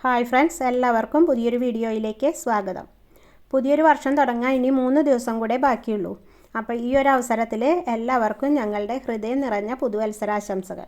Hi friends എല്ലാവർക്കും പുതിയൊരു വീഡിയോയിലേക്ക് സ്വാഗതം. പുതിയൊരു വർഷം തുടങ്ങാൻ ഇനി മൂന്ന് ദിവസം കൂടെ ബാക്കിയുള്ളൂ. അപ്പോൾ ഈ ഒരു അവസരത്തിൽ എല്ലാവർക്കും ഞങ്ങളുടെ ഹൃദയം നിറഞ്ഞ പുതുവത്സരാശംസകൾ.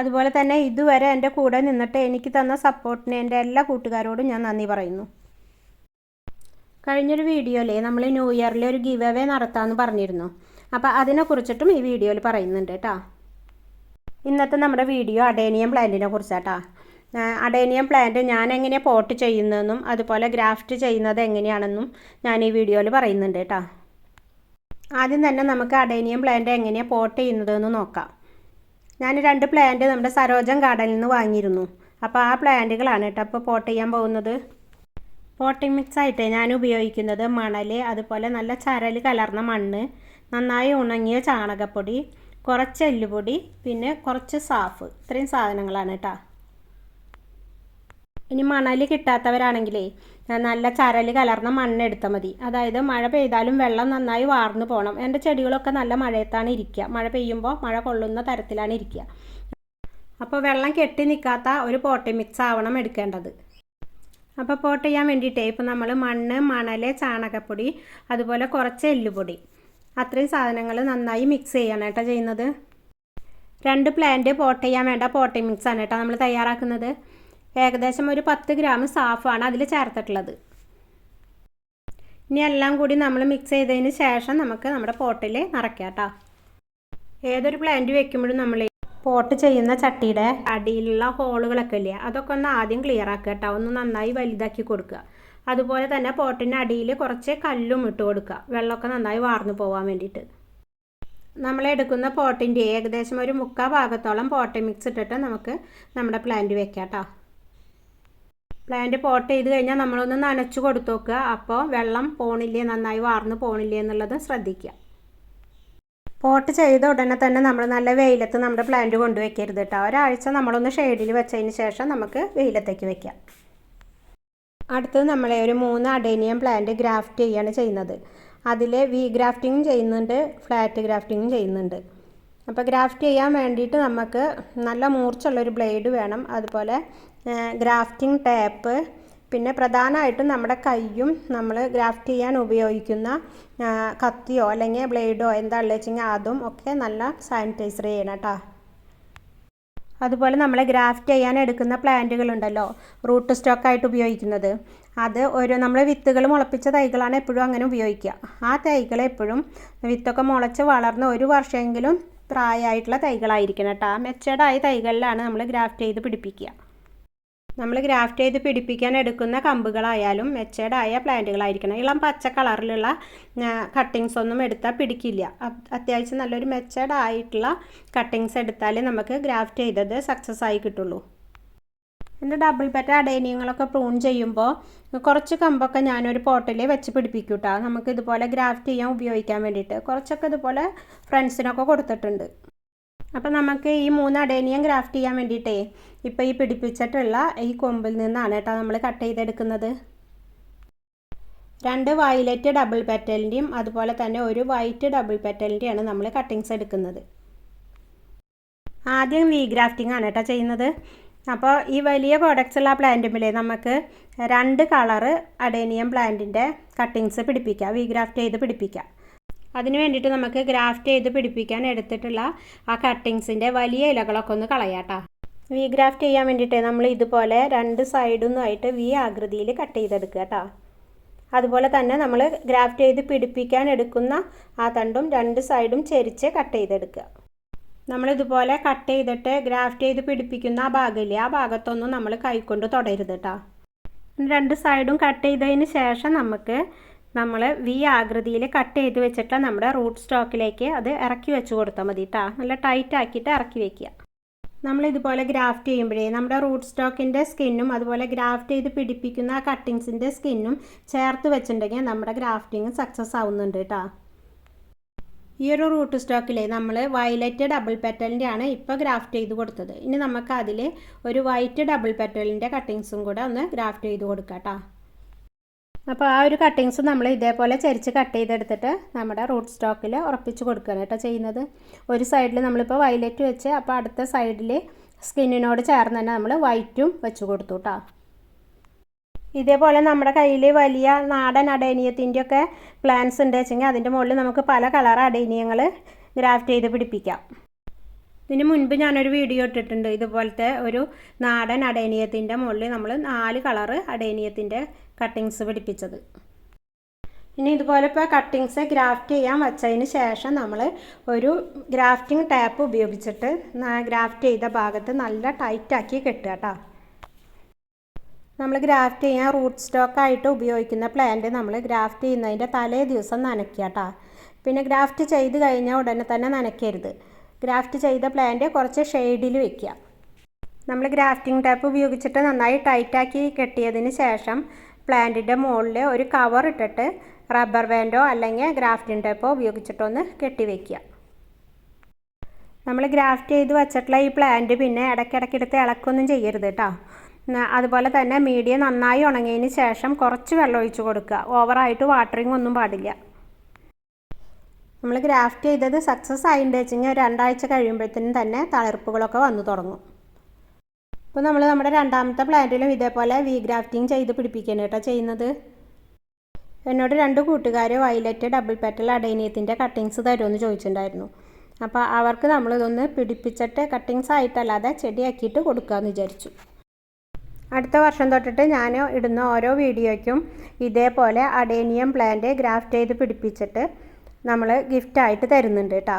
അതുപോലെ തന്നെ ഇതുവരെ എന്റെ കൂടെ നിന്നിട്ട് എനിക്ക് തന്ന സപ്പോർട്ടിന് എന്റെ എല്ലാ കൂട്ടുകാരോടും ഞാൻ നന്ദി പറയുന്നു. കഴിഞ്ഞൊരു വീഡിയോയിൽ നമ്മൾ ന്യൂ ഇയറിൽ ഒരു ഗിവ് അവേ നടത്താമെന്ന് പറഞ്ഞിരുന്നു. അപ്പോൾ അതിനെക്കുറിച്ചിട്ടും ഈ വീഡിയോയിൽ പറയുന്നുണ്ട് കേട്ടോ. ഇന്നത്തെ നമ്മുടെ വീഡിയോ അഡേനിയം പ്ലാന്റിനെ കുറിച്ചാട്ടാ. അഡേനിയം പ്ലാന്റ് ഞാൻ എങ്ങനെ പോട്ട് ചെയ്യുന്നതെന്നും അതുപോലെ ഗ്രാഫ്റ്റ് ചെയ്യുന്നത് എങ്ങനെയാണെന്നും ഞാൻ ഈ വീഡിയോയിൽ പറയുന്നുണ്ട് കേട്ടോ. ആദ്യം തന്നെ നമുക്ക് അഡേനിയം പ്ലാന്റ് എങ്ങനെയാണ് പോട്ട് ചെയ്യുന്നതെന്ന് നോക്കാം. ഞാൻ രണ്ട് പ്ലാന്റ് നമ്മുടെ സരോജം ഗാർഡനിൽ നിന്ന് വാങ്ങിയിരുന്നു. അപ്പോൾ ആ പ്ലാന്റുകളാണ് കേട്ടോ അപ്പോൾ പോട്ട് ചെയ്യാൻ പോകുന്നത്. പോട്ടിംഗ് മിക്സ് ആയിട്ട് ഞാൻ ഉപയോഗിക്കുന്നത് മണൽ അതുപോലെ നല്ല ചരൽ കലർന്ന മണ്ണ് നന്നായി ഉണങ്ങിയ ചാണകപ്പൊടി കുറച്ച് എല്ലുപൊടി പിന്നെ കുറച്ച് സാഫ്. ഇത്രയും സാധനങ്ങളാണ് കേട്ടോ. ഇനി മണൽ കിട്ടാത്തവരാണെങ്കിലേ നല്ല ചരൽ കലർന്ന മണ്ണ് എടുത്താൽ മതി. അതായത് മഴ പെയ്താലും വെള്ളം നന്നായി വാർന്നു പോകണം എന്റെ ചെടികളൊക്കെ നല്ല മഴയത്താണ് ഇരിക്കുക മഴ പെയ്യുമ്പോൾ മഴ കൊള്ളുന്ന തരത്തിലാണ് ഇരിക്കുക അപ്പോൾ വെള്ളം കെട്ടി നിൽക്കാത്ത ഒരു പോട്ടി മിക്സ് ആവണം എടുക്കേണ്ടത്. അപ്പോൾ പോട്ട് ചെയ്യാൻ വേണ്ടിയിട്ടേ ഇപ്പോൾ നമ്മൾ മണ്ണ് മണൽ ചാണകപ്പൊടി അതുപോലെ കുറച്ച് എല്ലുപൊടി. അത്രയും സാധനങ്ങൾ നന്നായി മിക്സ് ചെയ്യണം കേട്ടോ ചെയ്യുന്നത്. രണ്ട് പ്ലാന്റ് പോട്ട് ചെയ്യാൻ വേണ്ട പോട്ടി മിക്സ് ആണ് കേട്ടോ നമ്മൾ തയ്യാറാക്കുന്നത്. ഏകദേശം ഒരു പത്ത് ഗ്രാം സാഫാണ് അതിൽ ചേർത്തിട്ടുള്ളത്. ഇനി എല്ലാം കൂടി നമ്മൾ മിക്സ് ചെയ്തതിന് ശേഷം നമുക്ക് നമ്മുടെ പോട്ടിൽ നിറയ്ക്കാം കേട്ടോ ഏതൊരു പ്ലാന്റ് വെക്കുമ്പോഴും നമ്മൾ പോട്ട് ചെയ്യുന്ന ചട്ടിയുടെ അടിയിലുള്ള ഹോളുകളൊക്കെ ഇല്ലേ അതൊക്കെ ഒന്ന് ആദ്യം ക്ലിയർ ആക്കുക കേട്ടോ ഒന്ന് നന്നായി വലുതാക്കി കൊടുക്കുക. അതുപോലെ തന്നെ പോട്ടിന്റെ അടിയിൽ കുറച്ച് കല്ലും ഇട്ട് കൊടുക്കുക. വെള്ളമൊക്കെ നന്നായി വാർന്നു പോകാൻ വേണ്ടിയിട്ട്. നമ്മൾ എടുക്കുന്ന പോട്ടിന്റെ ഏകദേശം ഒരു മുക്കാൽ ഭാഗത്തോളം പോട്ടി മിക്സ് ഇട്ടിട്ട് നമുക്ക് നമ്മുടെ പ്ലാന്റ് വെക്കാം കേട്ടോ പ്ലാന്റ് പോട്ട് ചെയ്ത് കഴിഞ്ഞാൽ നമ്മളൊന്ന് നനച്ചു കൊടുത്തു നോക്കുക അപ്പോൾ വെള്ളം പോണില്ലേ നന്നായി വാർന്ന് പോണില്ലേ എന്നുള്ളത് ശ്രദ്ധിക്കുക. പോട്ട് ചെയ്ത ഉടനെ തന്നെ നമ്മൾ നല്ല വെയിലത്ത് നമ്മുടെ പ്ലാന്റ് കൊണ്ടുവയ്ക്കരുത് കേട്ടോ. ഒരാഴ്ച നമ്മളൊന്ന് ഷെയ്ഡിൽ വെച്ചതിന് ശേഷം നമുക്ക് വെയിലത്തേക്ക് വെക്കാം. അടുത്തത് നമ്മളെ ഒരു മൂന്ന് അഡേനിയം പ്ലാന്റ് ഗ്രാഫ്റ്റ് ചെയ്യാണ് ചെയ്യുന്നത്. അതിൽ വി ഗ്രാഫ്റ്റിങ്ങും ചെയ്യുന്നുണ്ട് ഫ്ലാറ്റ് ഗ്രാഫ്റ്റിങ്ങും ചെയ്യുന്നുണ്ട്. അപ്പോൾ ഗ്രാഫ്റ്റ് ചെയ്യാൻ വേണ്ടിയിട്ട് നമുക്ക് നല്ല മൂർച്ചുള്ളൊരു ബ്ലേഡ് വേണം. അതുപോലെ ഗ്രാഫ്റ്റിംഗ് ടേപ്പ്. പിന്നെ പ്രധാനമായിട്ടും നമ്മുടെ കൈയും നമ്മൾ ഗ്രാഫ്റ്റ് ചെയ്യാൻ ഉപയോഗിക്കുന്ന കത്തിയോ അല്ലെങ്കിൽ ബ്ലേഡോ എന്താണെന്ന് വെച്ചെങ്കിൽ അതും ഒക്കെ നല്ല സാനിറ്റൈസർ ചെയ്യണം കേട്ടോ. അതുപോലെ നമ്മൾ ഗ്രാഫ്റ്റ് ചെയ്യാൻ എടുക്കുന്ന പ്ലാന്റുകളുണ്ടല്ലോ റൂട്ട് സ്റ്റോക്കായിട്ട് ഉപയോഗിക്കുന്നത്. അത് ഒരു നമ്മൾ വിത്തുകൾ മുളപ്പിച്ച തൈകളാണ് എപ്പോഴും അങ്ങനെ ഉപയോഗിക്കുക. ആ തൈകൾ എപ്പോഴും വിത്തൊക്കെ മുളച്ച് വളർന്ന് ഒരു വർഷമെങ്കിലും പ്രായമായിട്ടുള്ള തൈകളായിരിക്കണം കേട്ടോ. മെച്ചേർഡായ തൈകളിലാണ് നമ്മൾ ഗ്രാഫ്റ്റ് ചെയ്ത് പിടിപ്പിക്കുക. നമ്മൾ ഗ്രാഫ്റ്റ് ചെയ്ത് പിടിപ്പിക്കാൻ എടുക്കുന്ന കമ്പുകളായാലും മെച്ചേർഡായ പ്ലാന്റുകളായിരിക്കണം. ഇളം പച്ച കളറിലുള്ള കട്ടിങ്സ് ഒന്നും എടുത്താൽ പിടിക്കില്ല. അത്യാവശ്യം നല്ലൊരു മെച്ചേർഡ് ആയിട്ടുള്ള കട്ടിങ്സ് എടുത്താലേ നമുക്ക് ഗ്രാഫ്റ്റ് ചെയ്തത് സക്സസ് ആയി കിട്ടുള്ളൂ. എന്റെ ഡബിൾ പെറ്റ അടേനിയങ്ങളൊക്കെ പ്രൂൺ ചെയ്യുമ്പോൾ കുറച്ച് കമ്പൊക്കെ ഞാനൊരു പോട്ടിൽ വെച്ച് പിടിപ്പിക്കൂട്ടാ. കേട്ടോ നമുക്ക് ഇതുപോലെ ഗ്രാഫ്റ്റ് ചെയ്യാൻ ഉപയോഗിക്കാൻ വേണ്ടിയിട്ട്. കുറച്ചൊക്കെ ഇതുപോലെ ഫ്രണ്ട്സിനൊക്കെ കൊടുത്തിട്ടുണ്ട്. അപ്പോൾ നമുക്ക് ഈ മൂന്ന് അടേനിയം ഗ്രാഫ്റ്റ് ചെയ്യാൻ വേണ്ടിയിട്ടേ ഇപ്പോൾ ഈ പിടിപ്പിച്ചിട്ടുള്ള ഈ കൊമ്പിൽ നിന്നാണ് കേട്ടോ നമ്മൾ കട്ട് ചെയ്തെടുക്കുന്നത്. രണ്ട് വയലറ്റ് ഡബിൾ പെറ്റലിന്റെയും അതുപോലെ തന്നെ ഒരു വൈറ്റ് ഡബിൾ പെറ്റലിന്റെയാണ് നമ്മൾ കട്ടിങ്സ് എടുക്കുന്നത്. ആദ്യം വി ഗ്രാഫ്റ്റിംഗ് ആണ് കേട്ടോ ചെയ്യുന്നത്. അപ്പോൾ ഈ വലിയ പ്രോഡക്റ്റ്സ് ഉള്ള പ്ലാന്റുമ്പിലെ നമുക്ക് രണ്ട് കളറ് അഡേനിയം പ്ലാന്റിന്റെ കട്ടിങ്സ് പിടിപ്പിക്കാം വി ഗ്രാഫ്റ്റ് ചെയ്ത് പിടിപ്പിക്കാം. അതിന് വേണ്ടിയിട്ട് നമുക്ക് ഗ്രാഫ്റ്റ് ചെയ്ത് പിടിപ്പിക്കാൻ എടുത്തിട്ടുള്ള ആ കട്ടിങ്സിന്റെ വലിയ ഇലകളൊക്കെ ഒന്ന് കളയാട്ടോ. വി ഗ്രാഫ്റ്റ് ചെയ്യാൻ വേണ്ടിയിട്ട് നമ്മൾ ഇതുപോലെ രണ്ട് സൈഡൊന്നുമായിട്ട് വി ആകൃതിയിൽ കട്ട് ചെയ്തെടുക്കുക കേട്ടോ അതുപോലെ തന്നെ നമ്മൾ ഗ്രാഫ്റ്റ് ചെയ്ത് പിടിപ്പിക്കാൻ എടുക്കുന്ന ആ തണ്ടും രണ്ട് സൈഡും ചെരിച്ച് കട്ട് ചെയ്തെടുക്കുക. നമ്മളിതുപോലെ കട്ട് ചെയ്തിട്ട് ഗ്രാഫ്റ്റ് ചെയ്ത് പിടിപ്പിക്കുന്ന ആ ഭാഗമില്ലേ ആ ഭാഗത്തൊന്നും നമ്മൾ കൈകൊണ്ട് തുടരുത് കേട്ടോ രണ്ട് സൈഡും കട്ട് ചെയ്തതിന് ശേഷം നമുക്ക് നമ്മൾ വി ആകൃതിയിൽ കട്ട് ചെയ്ത് വെച്ചിട്ട് നമ്മുടെ റൂട്ട് സ്റ്റോക്കിലേക്ക് അത് ഇറക്കി വെച്ച് കൊടുത്താൽ മതി കേട്ടോ നല്ല ടൈറ്റ് ആക്കിയിട്ട് ഇറക്കി വെക്കുക. നമ്മൾ ഇതുപോലെ ഗ്രാഫ്റ്റ് ചെയ്യുമ്പോഴേ നമ്മുടെ റൂട്ട് സ്റ്റോക്കിന്റെ സ്കിന്നും അതുപോലെ ഗ്രാഫ്റ്റ് ചെയ്ത് പിടിപ്പിക്കുന്ന ആ കട്ടിങ്സിന്റെ സ്കിന്നും ചേർത്ത് വെച്ചിട്ടുണ്ടെങ്കിൽ നമ്മുടെ ഗ്രാഫ്റ്റിങ് സക്സസ് ആവുന്നുണ്ട് കേട്ടോ ഈ ഒരു റൂട്ട് സ്റ്റോക്കിൽ നമ്മൾ വയലറ്റ് ഡബിൾ പെറ്റലിന്റെ ആണ് ഇപ്പോൾ ഗ്രാഫ്റ്റ് ചെയ്ത് കൊടുത്തത്. ഇനി നമുക്ക് അതിൽ ഒരു വൈറ്റ് ഡബിൾ പെറ്റലിന്റെ കട്ടിങ്സും കൂടെ ഒന്ന് ഗ്രാഫ്റ്റ് ചെയ്ത് കൊടുക്കാം കേട്ടോ അപ്പോൾ ആ ഒരു കട്ടിങ്സ് നമ്മൾ ഇതേപോലെ ചരിച്ച് കട്ട് ചെയ്തെടുത്തിട്ട് നമ്മുടെ റൂട്ട് സ്റ്റോക്കിൽ ഉറപ്പിച്ച് കൊടുക്കുകയാണ് കേട്ടോ ചെയ്യുന്നത്. ഒരു സൈഡിൽ നമ്മളിപ്പോൾ വയലറ്റ് വെച്ച് അപ്പോൾ അടുത്ത സൈഡിൽ സ്കിന്നിനോട് ചേർന്ന് തന്നെ നമ്മൾ വൈറ്റും വെച്ച് കൊടുത്തു കേട്ടോ ഇതേപോലെ നമ്മുടെ കയ്യിൽ വലിയ നാടൻ അടേനിയത്തിന്റെ ഒക്കെ പ്ലാന്റ്സ് ഉണ്ട് വെച്ചെങ്കിൽ അതിന്റെ മുകളിൽ നമുക്ക് പല കളർ അടേനിയങ്ങൾ ഗ്രാഫ്റ്റ് ചെയ്ത് പിടിപ്പിക്കാം. ഇതിന് മുൻപ് ഞാനൊരു വീഡിയോ ഇട്ടിട്ടുണ്ട്. ഇതുപോലത്തെ ഒരു നാടൻ അടേനിയത്തിന്റെ മുകളിൽ നമ്മൾ നാല് കളറ് അടേനിയത്തിന്റെ കട്ടിങ്സ് പിടിപ്പിച്ചത്. ഇനി ഇതുപോലെ ഇപ്പോൾ കട്ടിങ്സ് ഗ്രാഫ്റ്റ് ചെയ്യാൻ വെച്ചതിന് ശേഷം നമ്മൾ ഒരു ഗ്രാഫ്റ്റിംഗ് ടാപ്പ് ഉപയോഗിച്ചിട്ട് ഗ്രാഫ്റ്റ് ചെയ്ത ഭാഗത്ത് നല്ല ടൈറ്റാക്കി കെട്ടുക കേട്ടോ. നമ്മൾ ഗ്രാഫ്റ്റ് ചെയ്യാൻ റൂട്ട് സ്റ്റോക്കായിട്ട് ഉപയോഗിക്കുന്ന പ്ലാന്റ് നമ്മൾ ഗ്രാഫ്റ്റ് ചെയ്യുന്നതിന്റെ തലേ ദിവസം നനയ്ക്കുക കേട്ടോ. പിന്നെ ഗ്രാഫ്റ്റ് ചെയ്ത് കഴിഞ്ഞാൽ ഉടനെ തന്നെ നനയ്ക്കരുത്. ഗ്രാഫ്റ്റ് ചെയ്ത പ്ലാന്റ് കുറച്ച് ഷെയ്ഡിൽ വെക്കുക. നമ്മൾ ഗ്രാഫ്റ്റിംഗ് ടാപ്പ് ഉപയോഗിച്ചിട്ട് നന്നായി ടൈറ്റാക്കി കെട്ടിയതിന് ശേഷം പ്ലാന്റിന്റെ മുകളിൽ ഒരു കവർ ഇട്ടിട്ട് റബ്ബർ ബാൻഡോ അല്ലെങ്കിൽ ഗ്രാഫ്റ്റിംഗ് ടേപ്പോ ഉപയോഗിച്ചിട്ടൊന്ന് കെട്ടി വെക്കുക. നമ്മൾ ഗ്രാഫ്റ്റ് ചെയ്ത് വെച്ചിട്ടുള്ള ഈ പ്ലാന്റ് പിന്നെ ഇടയ്ക്കിടയ്ക്ക് എടുത്ത് ഇളക്കൊന്നും ചെയ്യരുത് കേട്ടോ. അതുപോലെ തന്നെ മീഡിയം നന്നായി ഉണങ്ങിയതിന് ശേഷം കുറച്ച് വെള്ളം ഒഴിച്ചു കൊടുക്കുക. ഓവറായിട്ട് വാട്ടറിങ് ഒന്നും പാടില്ല. നമ്മൾ ഗ്രാഫ്റ്റ് ചെയ്തത് സക്സസ് ആയിട്ടുണ്ട് വെച്ചെങ്കിൽ രണ്ടാഴ്ച കഴിയുമ്പോഴത്തേനും തന്നെ തളിർപ്പുകളൊക്കെ വന്നു തുടങ്ങും. അപ്പോൾ നമ്മൾ നമ്മുടെ രണ്ടാമത്തെ പ്ലാന്റിലും ഇതേപോലെ വി ഗ്രാഫ്റ്റിംഗ് ചെയ്ത് പിടിപ്പിക്കണം കേട്ടോ ചെയ്യുന്നത്. എന്നോട് രണ്ട് കൂട്ടുകാർ വയലറ്റ് ഡബിൾ പെറ്റൽ അടൈനിയത്തിന്റെ കട്ടിങ്സ് തരുമെന്ന് ചോദിച്ചിട്ടുണ്ടായിരുന്നു. അപ്പോൾ അവർക്ക് നമ്മളിതൊന്ന് പിടിപ്പിച്ചിട്ട് കട്ടിങ്സ് ആയിട്ടല്ലാതെ ചെടിയാക്കിയിട്ട് കൊടുക്കാമെന്ന് വിചാരിച്ചു. അടുത്ത വർഷം തൊട്ടിട്ട് ഞാൻ ഇടുന്ന ഓരോ വീഡിയോയ്ക്കും ഇതേപോലെ അഡേനിയം പ്ലാന്റ് ഗ്രാഫ്റ്റ് ചെയ്ത് പിടിപ്പിച്ചിട്ട് നമ്മൾ ഗിഫ്റ്റായിട്ട് തരുന്നുണ്ട് കേട്ടോ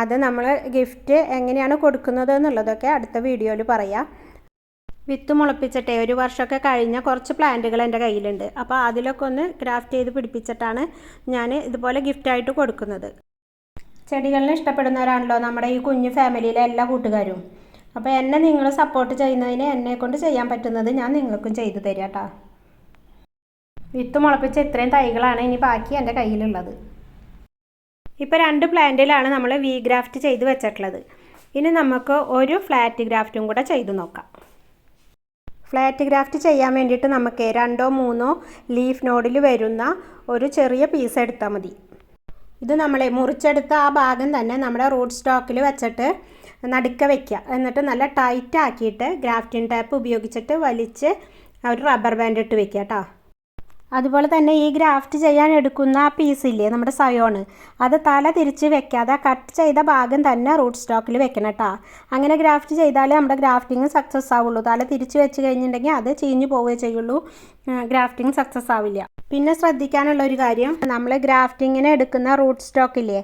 അത് നമ്മൾ ഗിഫ്റ്റ് എങ്ങനെയാണ് കൊടുക്കുന്നത് എന്നുള്ളതൊക്കെ അടുത്ത വീഡിയോയിൽ പറയാം. വിത്ത് മുളപ്പിച്ചിട്ടേ ഒരു വർഷമൊക്കെ കഴിഞ്ഞ കുറച്ച് പ്ലാന്റുകൾ എന്റെ കയ്യിലുണ്ട്. അപ്പോൾ അതിലൊക്കെ ഒന്ന് ക്രാഫ്റ്റ് ചെയ്ത് പിടിപ്പിച്ചിട്ടാണ് ഞാൻ ഇതുപോലെ ഗിഫ്റ്റായിട്ട് കൊടുക്കുന്നത്. ചെടികളിനെ ഇഷ്ടപ്പെടുന്നവരാണല്ലോ നമ്മുടെ ഈ കുഞ്ഞു ഫാമിലിയിലെ എല്ലാ കൂട്ടുകാരും. അപ്പോൾ എന്നെ നിങ്ങൾ സപ്പോർട്ട് ചെയ്യുന്നതിന് എന്നെ കൊണ്ട് ചെയ്യാൻ പറ്റുന്നത് ഞാൻ നിങ്ങൾക്കും ചെയ്തു തരാം കേട്ടോ വിത്ത് മുളപ്പിച്ച ഇത്രയും തൈകളാണ് ഇനി ബാക്കി എന്റെ കയ്യിലുള്ളത്. ഇപ്പോൾ രണ്ട് പ്ലാന്റിലാണ് നമ്മൾ വി ഗ്രാഫ്റ്റ് ചെയ്ത് വെച്ചിട്ടുള്ളത്. ഇനി നമുക്ക് ഒരു ഫ്ലാറ്റ് ഗ്രാഫ്റ്റും കൂടെ ചെയ്തു നോക്കാം. ഫ്ലാറ്റ് ഗ്രാഫ്റ്റ് ചെയ്യാൻ വേണ്ടിയിട്ട് നമുക്ക് രണ്ടോ മൂന്നോ ലീഫ് നോഡിൽ വരുന്ന ഒരു ചെറിയ പീസ് എടുത്താൽ മതി. ഇത് നമ്മളെ മുറിച്ചെടുത്ത ആ ഭാഗം തന്നെ നമ്മുടെ റൂട്ട് സ്റ്റോക്കിൽ വെച്ചിട്ട് നടുക്ക വയ്ക്കുക എന്നിട്ട് നല്ല ടൈറ്റ് ആക്കിയിട്ട് ഗ്രാഫ്റ്റിംഗ് ടാപ്പ് ഉപയോഗിച്ചിട്ട് വലിച്ച് ഒരു റബ്ബർ ബാൻഡ് ഇട്ട് വെക്കുക കേട്ടോ അതുപോലെ തന്നെ ഈ ഗ്രാഫ്റ്റ് ചെയ്യാൻ എടുക്കുന്ന ആ പീസ് ഇല്ലേ നമ്മുടെ സയോണ് അത് തല തിരിച്ച് വെക്കാതെ കട്ട് ചെയ്ത ഭാഗം തന്നെ റൂട്ട് സ്റ്റോക്കിൽ വെക്കണം കേട്ടോ അങ്ങനെ ഗ്രാഫ്റ്റ് ചെയ്താലേ നമ്മുടെ ഗ്രാഫ്റ്റിംഗ് സക്സസ് ആവുള്ളൂ. തല തിരിച്ച് വെച്ച് കഴിഞ്ഞിട്ടുണ്ടെങ്കിൽ അത് ചീഞ്ഞു പോവുകയേ ചെയ്യുള്ളൂ. ഗ്രാഫ്റ്റിംഗ് സക്സസ് ആവില്ല. പിന്നെ ശ്രദ്ധിക്കാനുള്ള ഒരു കാര്യം നമ്മൾ ഗ്രാഫ്റ്റിങ്ങിന് എടുക്കുന്ന റൂട്ട് സ്റ്റോക്കില്ലേ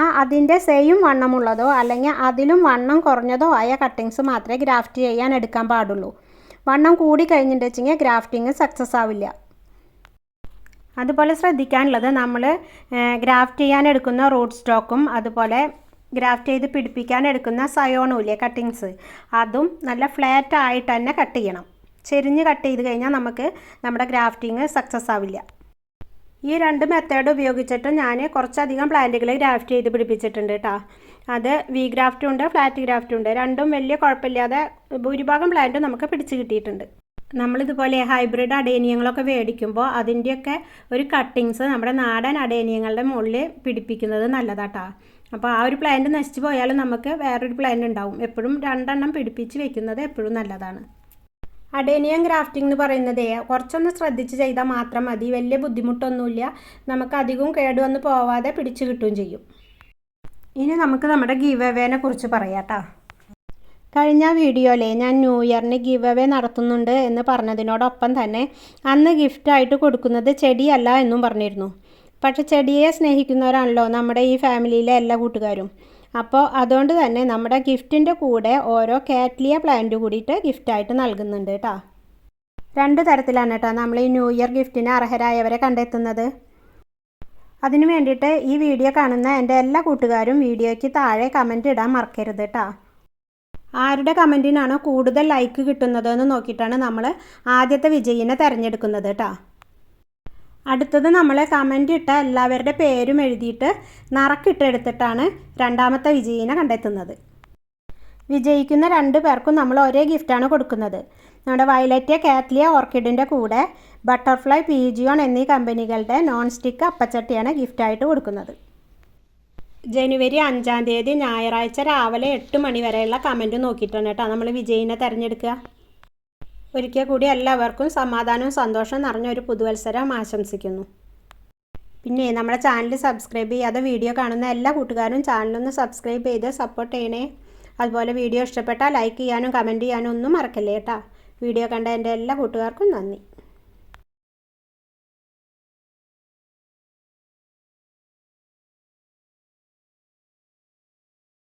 ആ അതിന്റെ സെയിം വണ്ണമുള്ളതോ അല്ലെങ്കിൽ അതിലും വണ്ണം കുറഞ്ഞതോ ആയ കട്ടിങ്സ് മാത്രമേ ഗ്രാഫ്റ്റ് ചെയ്യാൻ എടുക്കാൻ പാടുള്ളൂ. വണ്ണം കൂടി കഴിഞ്ഞിട്ടുണ്ടെങ്കിൽ ഗ്രാഫ്റ്റിംഗ് സക്സസ് ആവില്ല. അതുപോലെ ശ്രദ്ധിക്കാനുള്ളത് നമ്മൾ ഗ്രാഫ്റ്റ് ചെയ്യാൻ എടുക്കുന്ന റൂട്ട് സ്റ്റോക്കും അതുപോലെ ഗ്രാഫ്റ്റ് ചെയ്ത് പിടിപ്പിക്കാൻ എടുക്കുന്ന സയോണുമില്ലേ കട്ടിങ്സ്. അതും നല്ല ഫ്ലാറ്റ് ആയിട്ട് തന്നെ കട്ട് ചെയ്യണം. ചെരിഞ്ഞ് കട്ട് ചെയ്ത് കഴിഞ്ഞാൽ നമുക്ക് നമ്മുടെ ഗ്രാഫ്റ്റിങ് സക്സസ് ആവില്ല. ഈ രണ്ട് മെത്തേഡ് ഉപയോഗിച്ചിട്ട് ഞാൻ കുറച്ചധികം പ്ലാന്റുകൾ ഗ്രാഫ്റ്റ് ചെയ്ത് പിടിപ്പിച്ചിട്ടുണ്ട് കേട്ടോ അത് വി ഗ്രാഫ്റ്റും ഉണ്ട് ഫ്ലാറ്റ് ഗ്രാഫ്റ്റും ഉണ്ട്. രണ്ടും വലിയ കുഴപ്പമില്ലാതെ ഭൂരിഭാഗം പ്ലാന്റും നമുക്ക് പിടിച്ച് കിട്ടിയിട്ടുണ്ട്. നമ്മളിതുപോലെ ഹൈബ്രിഡ് അടേനിയങ്ങളൊക്കെ മേടിക്കുമ്പോൾ അതിന്റെയൊക്കെ ഒരു കട്ടിങ്സ് നമ്മുടെ നാടൻ അടേനിയങ്ങളുടെ മുകളിൽ പിടിപ്പിക്കുന്നത് നല്ലതാട്ടോ. അപ്പോൾ ആ ഒരു പ്ലാന്റ് നശിച്ചു പോയാലും നമുക്ക് വേറൊരു പ്ലാന്റ് ഉണ്ടാവും. എപ്പോഴും രണ്ടെണ്ണം പിടിപ്പിച്ച് വെക്കുന്നത് എപ്പോഴും നല്ലതാണ്. അഡേനിയം ഗ്രാഫ്റ്റിംഗ് എന്ന് പറയുന്നത് കുറച്ചൊന്ന് ശ്രദ്ധിച്ച് ചെയ്താൽ മാത്രം മതി. വലിയ ബുദ്ധിമുട്ടൊന്നുമില്ല. നമുക്ക് അധികവും കേടുവന്ന് പോവാതെ പിടിച്ചു കിട്ടുകയും ചെയ്യും. ഇനി നമുക്ക് നമ്മുടെ ഗീവേവേനെ കുറിച്ച് പറയാം കേട്ടോ കഴിഞ്ഞ വീഡിയോയിലെ ഞാൻ ന്യൂ ഇയറിന് ഗിവ് അവേ നടത്തുന്നുണ്ട് എന്ന് പറഞ്ഞതിനോടൊപ്പം തന്നെ അന്ന് ഗിഫ്റ്റായിട്ട് കൊടുക്കുന്നത് ചെടിയല്ല എന്നും പറഞ്ഞിരുന്നു. പക്ഷെ ചെടിയെ സ്നേഹിക്കുന്നവരാണല്ലോ നമ്മുടെ ഈ ഫാമിലിയിലെ എല്ലാ കൂട്ടുകാരും. അപ്പോൾ അതുകൊണ്ട് തന്നെ നമ്മുടെ ഗിഫ്റ്റിന്റെ കൂടെ ഓരോ കാറ്റ്ലിയ പ്ലാന്റ് കൂടിയിട്ട് ഗിഫ്റ്റായിട്ട് നൽകുന്നുണ്ട് കേട്ടോ. രണ്ട് തരത്തിലാണ് കേട്ടോ നമ്മൾ ഈ ന്യൂ ഇയർ ഗിഫ്റ്റിന് അർഹരായവരെ കണ്ടെത്തുന്നത്. അതിനു വേണ്ടിയിട്ട് ഈ വീഡിയോ കാണുന്ന എന്റെ എല്ലാ കൂട്ടുകാരും വീഡിയോയ്ക്ക് താഴെ കമന്റ് ഇടാൻ മറക്കരുത് കേട്ടോ. ആരുടെ കമന്റിനാണോ കൂടുതൽ ലൈക്ക് കിട്ടുന്നത് എന്ന് നോക്കിയിട്ടാണ് നമ്മൾ ആദ്യത്തെ വിജയിനെ തിരഞ്ഞെടുക്കുന്നത് കേട്ടോ അടുത്തത് നമ്മൾ കമന്റ് ഇട്ട എല്ലാവരുടെ പേരും എഴുതിയിട്ട് നറക്കിട്ടെടുത്തിട്ടാണ് രണ്ടാമത്തെ വിജയിനെ കണ്ടെത്തുന്നത്. വിജയിക്കുന്ന രണ്ട് പേർക്കും നമ്മൾ ഒരേ ഗിഫ്റ്റാണ് കൊടുക്കുന്നത്. നമ്മുടെ വയലറ്റ് കാറ്റ്ലിയ ഓർക്കിഡിന്റെ കൂടെ ബട്ടർഫ്ലൈ പീജിയോൺ എന്നീ കമ്പനികളുടെ നോൺ സ്റ്റിക്ക് അപ്പച്ചട്ടിയാണ് ഗിഫ്റ്റായിട്ട് കൊടുക്കുന്നത്. ജനുവരി അഞ്ചാം തീയതി ഞായറാഴ്ച രാവിലെ എട്ട് മണി വരെയുള്ള കമന്റ് നോക്കിയിട്ടാണ് കേട്ടോ. നമ്മൾ വിജയിനെ തിരഞ്ഞെടുക്കുക. ഒരിക്കൽ കൂടി എല്ലാവർക്കും സമാധാനവും സന്തോഷവും നിറഞ്ഞ ഒരു പുതുവത്സരം ആശംസിക്കുന്നു. പിന്നെ നമ്മുടെ ചാനൽ സബ്സ്ക്രൈബ് ചെയ്യാതെ വീഡിയോ കാണുന്ന എല്ലാ കൂട്ടുകാരും ചാനലൊന്ന് സബ്സ്ക്രൈബ് ചെയ്ത് സപ്പോർട്ട് ചെയ്യണേ. അതുപോലെ വീഡിയോ ഇഷ്ടപ്പെട്ടാൽ ലൈക്ക് ചെയ്യാനും കമന്റ് ചെയ്യാനും ഒന്നും മറക്കല്ലേ കേട്ടോ. വീഡിയോ കണ്ട എന്റെ എല്ലാ കൂട്ടുകാർക്കും നന്ദി.